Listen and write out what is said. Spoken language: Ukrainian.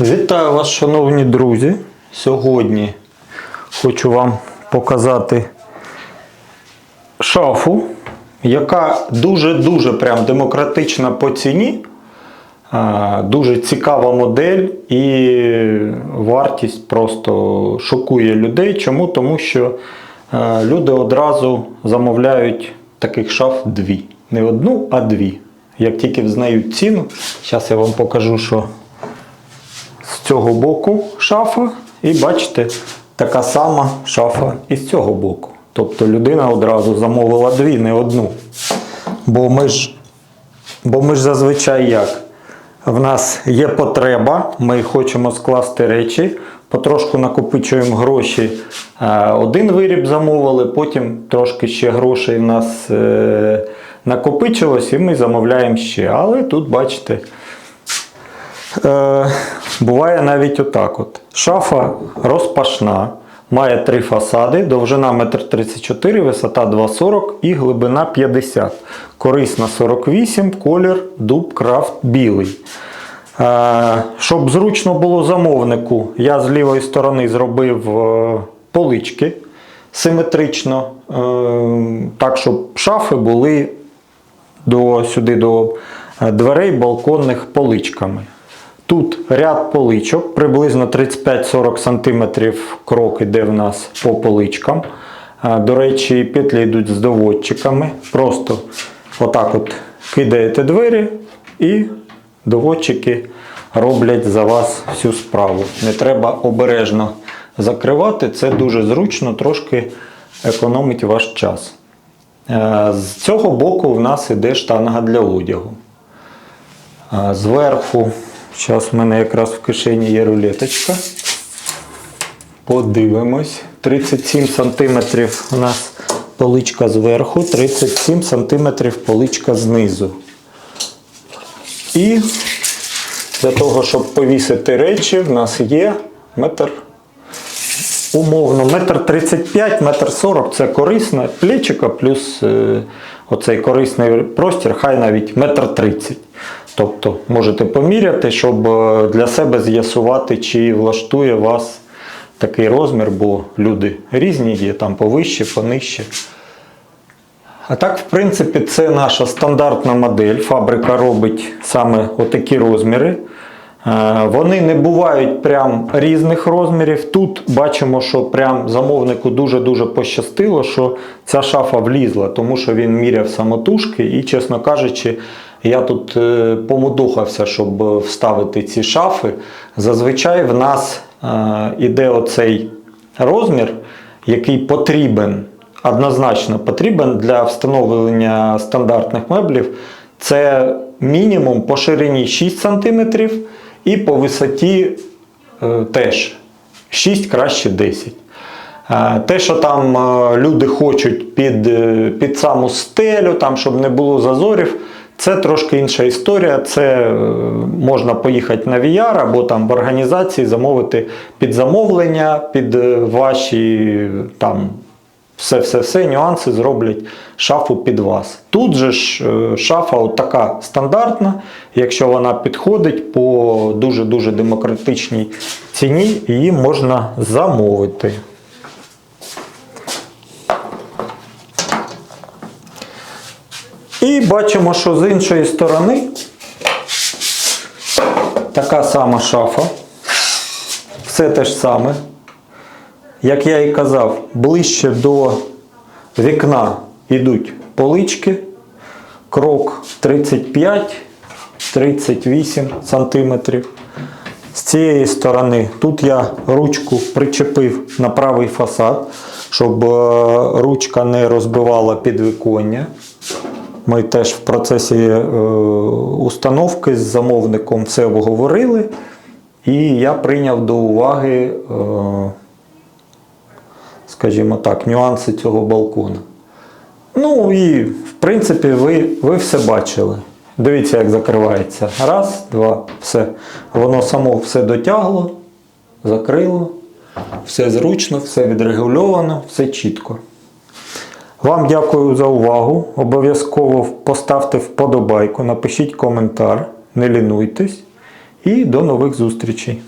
Вітаю вас, шановні друзі. Сьогодні хочу вам показати шафу, яка дуже-дуже прям демократична по ціні. Дуже цікава модель і вартість просто шокує людей. Чому? Тому що люди одразу замовляють таких шаф дві. Не одну, а дві. Як тільки взнають ціну, зараз я вам покажу, що цього боку шафа, і бачите, така сама шафа і з цього боку. Тобто людина одразу замовила дві, не одну. Бо ми ж, бо ми ж зазвичай як? В нас є потреба, ми хочемо скласти речі, потрошку накопичуємо гроші. Е, Один виріб замовили, потім трошки ще грошей в нас е, накопичилось, і ми замовляємо ще. Але тут, бачите, Е, буває навіть отак. От. Шафа розпашна, має три фасади, довжина 1,34 м, висота 2,40 і глибина 50 Корисна 48, колір дуб крафт білий. Е, щоб зручно було замовнику, я з лівої сторони зробив е, полички симетрично, е, так, щоб шафи були до, сюди до е, дверей балконних поличками. Тут ряд поличок, приблизно 35-40 см крок іде в нас по поличкам. Е, До речі, петлі йдуть з доводчиками. Просто отак от кидаєте двері і доводчики роблять за вас всю справу. Не треба обережно закривати, це дуже зручно, трошки економить ваш час. Е, З цього боку в нас іде штанга для одягу. Зверху, зараз в мене якраз в кишені є рулеточка. Подивимось. 37 см у нас поличка зверху, 37 см поличка знизу. І для того, щоб повісити речі, в нас є метр. Умовно, метр 35, метр 40 це корисна плечика, плюс е, оцей корисний простір, хай навіть метр 30. Тобто можете поміряти, щоб е, для себе з'ясувати, чи влаштує вас такий розмір, бо люди різні є, там повище, понижче. А так, в принципі, це наша стандартна модель. Фабрика робить саме отакі розміри. Е, Вони не бувають прям різних розмірів. Тут бачимо, що прям замовнику дуже-дуже пощастило, що ця шафа влізла, тому що він міряв самотужки і, чесно кажучи, я тут е, помудухався, щоб вставити ці шафи. Зазвичай в нас е, іде оцей розмір, який потрібен, однозначно потрібен для встановлення стандартних меблів. Це мінімум по ширині 6 см і по висоті е, теж 6 краще 10. Е, Те, що там люди хочуть під, під саму стелю, там, щоб не було зазорів, це трошки інша історія. Це е, можна поїхати на VR або там в організації замовити під замовлення, під ваші там все-все-все нюанси зроблять шафу під вас. Тут же ж е, шафа от така стандартна, якщо вона підходить по дуже-дуже демократичній ціні, її можна замовити. І бачимо, що з іншої сторони така сама шафа. Все те ж саме. Як я і казав, ближче до вікна йдуть полички, крок 35-38 сантиметрів. З цієї сторони тут я ручку причепив на правий фасад, щоб е, ручка не розбивала підвіконня. Ми теж в процесі е, установки з замовником все обговорили, і я прийняв до уваги, е, скажімо так, нюанси цього балкона. Ну і в принципі ви, ви все бачили. Дивіться, як закривається. Раз, два, все. Воно само все дотягло, закрило, все зручно, все відрегульовано, все чітко. Вам дякую за увагу. Обов'язково поставте вподобайку, напишіть коментар, не лінуйтесь. І до нових зустрічей.